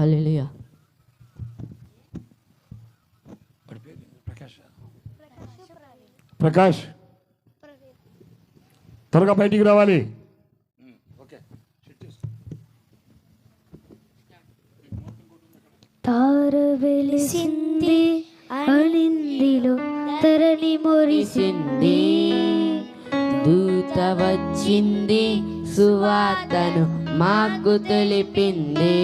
హల్లెలూయా ప్రకాష్ త్వరగా బయటికి రావాలి. తార వెలిసింది అణిందిలో తరణి మొరిసింది దూత వచ్చింది సువార్తను మాకు తెలిపింది.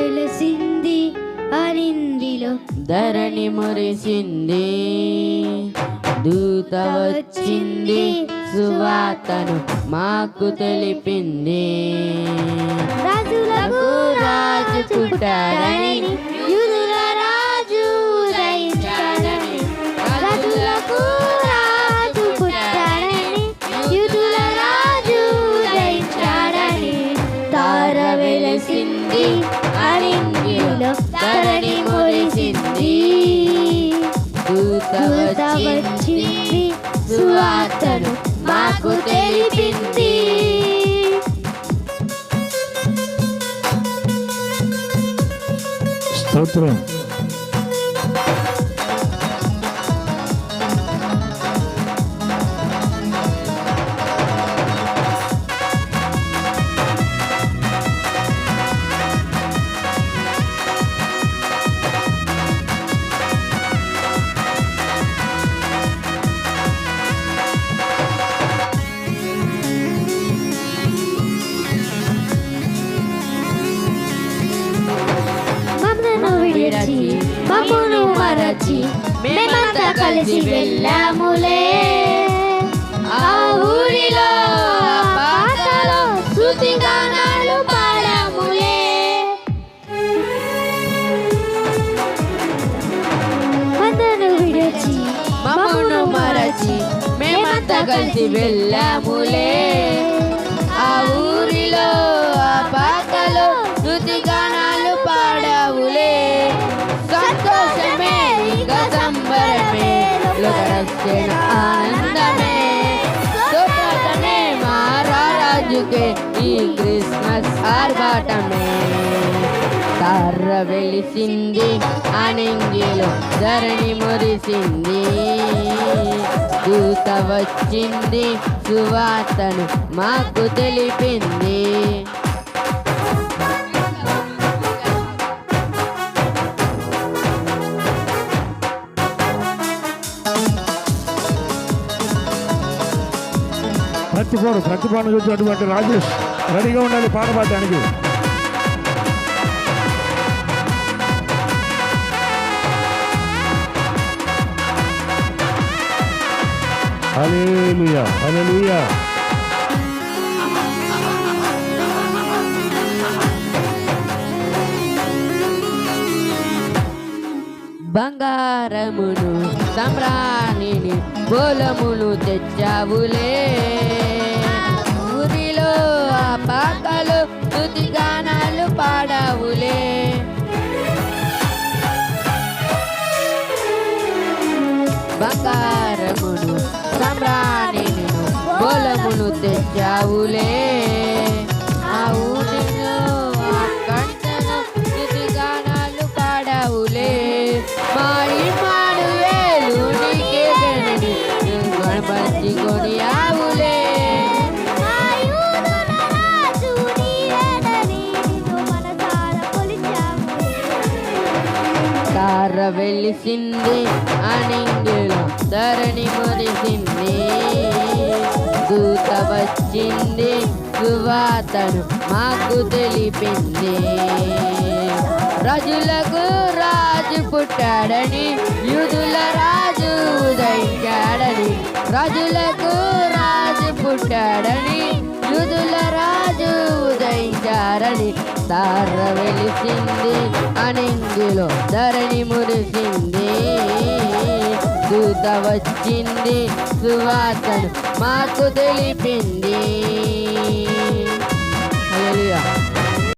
వెలిసింది అణిందిలో ధరణి మురిసింది. దూత వచ్చింది సువార్తను మాకు తెలిపింది. రాజులకు రాజు పుట్టాడని యూదుల రాజు ఉదయించాడని రాజులకు రాజు పుట్టాడని యూదుల రాజు ఉదయించాడని తార వెలసింది అరింగిలో మురిసింది దూత వచ్చింది వచ్చింది సువార్తను మాకు తెలిపింది స్తోత్రం మరచి విడిచి మరచి మేమంతా కలిసి వెళ్ళాములే. ఆ ఊరిలో పాటలో శృతి పాడాములే. మమ్మను విడిచి మమ్మను మరచి మేమంతా కలిసి వెళ్ళాములే. ఆ ఊరిలో లోకరక్షణ ఆనందమే. సుఖమే మారాజుకే ఈ క్రిస్మస్ ఆర్భాటమే. తార వెలిసింది అనింగిలో ధరణి మురిసింది. దూత వచ్చింది సువార్తను మాకు తెలిపింది. ప్రతిపోడు ప్రతిభను చూసినటువంటి రాజేష్ రెడీగా ఉండాలి పాట పాడడానికి హల్లెలూయా హల్లెలూయా. బంగారమును సమ్రాణిని బోలమును తెచ్చావులే. బంగారమును సమ్రాణిని బోలమును తెచ్చావులే ఆ ఊరిలో ఆ కంటను తుది గానాలు పాడావులే మా ఇమానువేలు నీకే జనని గణపతి కొనియావులే తార వెలిసింది అనింగిలో ధరణి మురిసింది. దూత వచ్చింది సువాతను మాకు తెలిపింది. రాజులకు రాజు పుట్టాడని యూదుల రాజు ఉదయించాడని రాజులకు రాజు పుట్టాడని యూదుల రాజు చారని తార వెలిసింది అనింగిలో ధరణి మురిసింది. దూత వచ్చింది సువార్తను మాకు తెలిపింది.